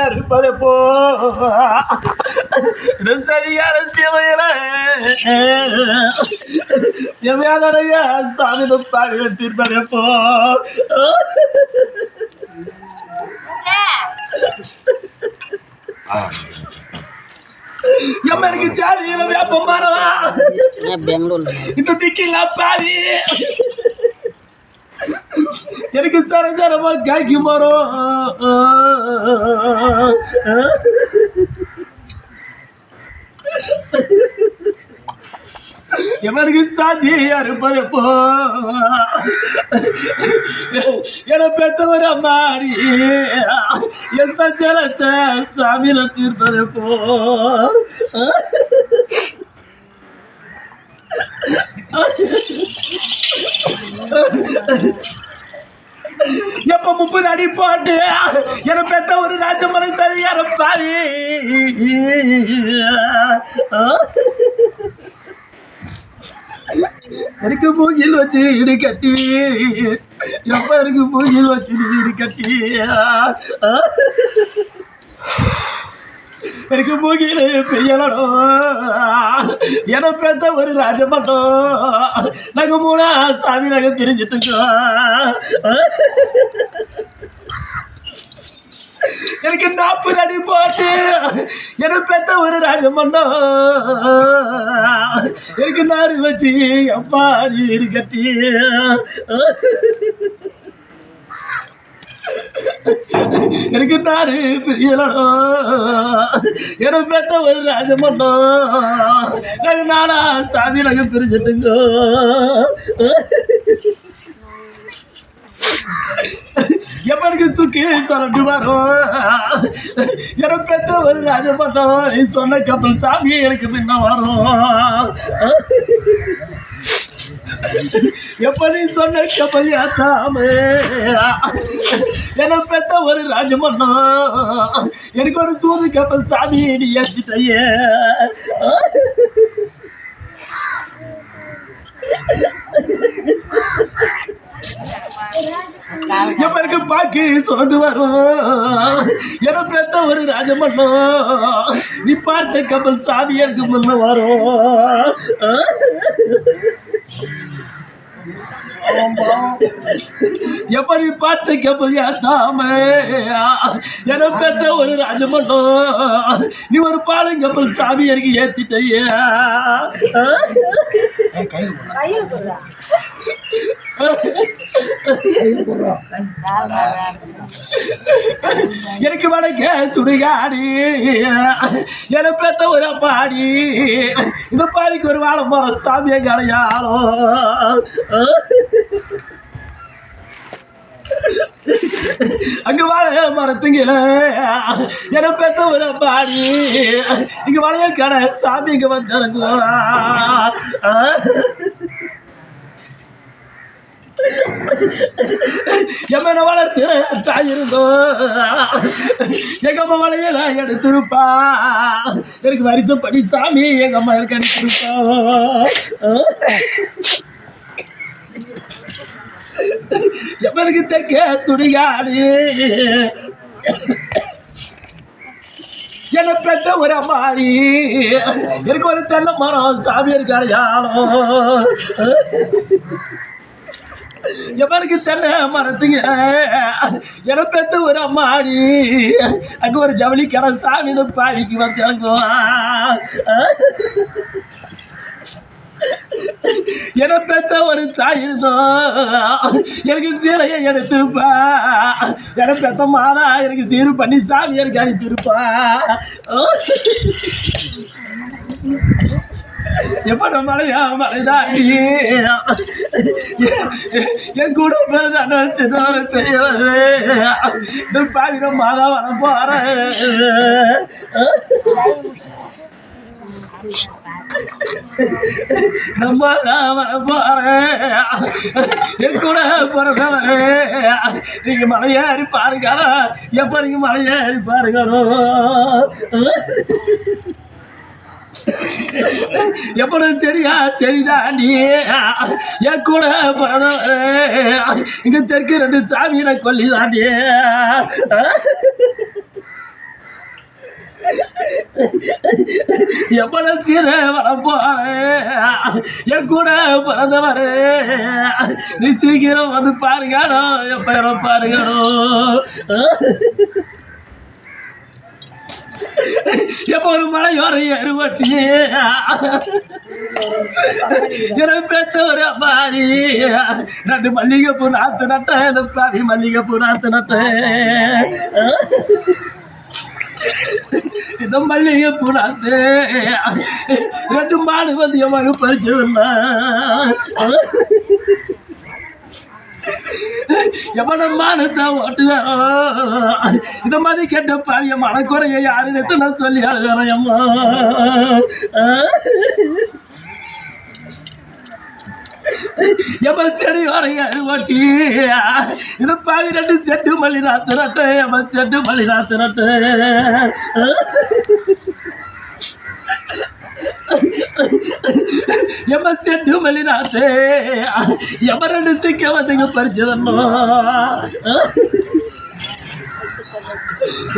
இருப்பது போ சரியான எவையாதனைய சாமி பாடி தீர்ப்பது போ எம்மனுக்கு ஜாலியில வேப்பம் மரம் பெங்களூர் இந்த திக்கில பாவி எனக்கு சர சரமா காய்க்கு மரம் எவனுக்கு சாட்சியா இருப்பது போ என பெத்த ஒரு அம்மாடி. என் சஞ்சலத்தை சாமியில தீர்ப்பது போ. Ha எப்ப முப்பது அடி போட்டு? என பெத்த ஒரு ராஜமலை சரியார பாவி. எனக்கு மூங்கில் வச்சு இடி கட்டி. எப்ப எனக்கு மூங்கில் வச்சு இடி கட்டி? எனக்கு மூகில பெரியலடோ. என பேத்த ஒரு ராஜமட்டம் நாங்க மூணா சாமி நாங்க பிரிஞ்சிட்டு எனக்கு நாற்பது அடி போட்டு. எனக்கு பெத்த ஒரு ராஜமன்னோ எனக்கு நாறு வச்சு அப்பா நீடு கட்டி எனக்கு நாடு பிரியலடோ. எனக்கு பெத்த ஒரு ராஜமண்டம் நாங்க நானா சாமி நாங்க பிரிஞ்சிட்டுங்க. எவனுக்கு சுக்கி சொல்லட்டு வரும். எனக்கு பெத்த ஒரு ராஜமட்டம் சொன்ன கப்பல் சாமி எனக்கு முன்ன வரும். எப்படி சொன்ன கப்பல் ஏத்தாம என பெத்த ஒரு ராஜமன்னா? எனக்கு ஒரு சூது கப்பல் சாமி நீ ஏற்றிட்டையே எப்பருக்கு பாக்கி சொல்லிட்டு வரும். என பெத்த ஒரு ராஜமன்னம் நீ பார்த்த கப்பல் சாமி எனக்கு முன்ன வரும். எப்படி பார்த்து கப்பல் ஏத்தாம என பெத்த ஒரு ராஜமண்டோ நீ ஒரு பாலும் கப்பல் சாமி எனக்கு ஏத்திட்டையே. எனக்கு வடக்க சுடுகாடி. என பெத்த ஒரு பாடி இந்த பாடிக்கு ஒரு வாழை மரம் சாமியை கடையாளம் அங்க வாழ மரத்துங்கில என பெத்த ஒரு பாடி. இங்க வளைய கடை சாமி இங்க வந்தாங்க எம்மனை வளர்த்து தாயிருந்தோ எங்க அம்மா வளையல எடுத்திருப்பா. எனக்கு வரிசம் படி சாமி எங்க அம்மா எனக்கு அனுப்பியிருப்பா எவனுக்கு தெக்க சுடிகாடு என்ன பெத்த ஒரு அம்மாடி? எனக்கு ஒரு தென்னை மரம் சாமி இருக்காரு யாரும்? எவனுக்கு தென்னை மரத்துங்க? என பெத்த ஒரு அம்மாடி? அங்க ஒரு ஜவுளி கடை சாமி இந்த பாவிக்கு வந்தாங்க என பெத்த ஒரு தாய் இருந்தோம் எனக்கு சீரையை எடுத்திருப்பா. என பெத்த மாதா எனக்கு சீரு பண்ணி சாமி எனக்கு அனுப்பியிருப்பா. எப்ப மழையா மழைதாண்டி என் கூட பிறந்த சின்ன தெரியவது பாவிடம் மாதா வர போறேன் நம்ம என் கூட பிறந்தவரே நீங்க மலையேறி பாருங்களா எப்ப நீங்க மலையேறி பாருங்களோ எப்படி சரியா நீ என் கூட பிறந்தவரே இங்க தெற்கு ரெண்டு சாமியில கொல்லிதாண்டி எவ்வளோ சீர வரப்போறே என் கூட பிறந்தவரே. நீ சீக்கிரம் வந்து பாருங்கடோ என் பேரை பாருங்கடோ. எப்ப ஒரு மலையோர எருவட்டி எனக்கு பெற்ற ஒரு அம்மாடி. ரெண்டு மல்லிகைப்பூ நாத்து நட்டேன் இந்த பாடி மல்லிகைப்பூ நாத்து நட்டேன். இந்த மல்லிகை பூடாத்து ரெண்டு மாடு வந்து என் மகன் பறிச்சிருந்தா எவன மானத்தை ஓட்டுகிறோ இந்த மாதிரி கெட்ட பாவிய மனக்குறைய யாருன்னு நான் சொல்லி அழகிறேம்மா எம்ம செடி வரையாது ஓட்டி இந்த பாவி ரெண்டு செட்டு மல்லி நாத்து நட்டு செட்டு மல்லி நாத்து நட்டு. செட்டு மல்லி நாத்து. ரெண்டு சிக்க வந்துங்க பறிச்சதம்மா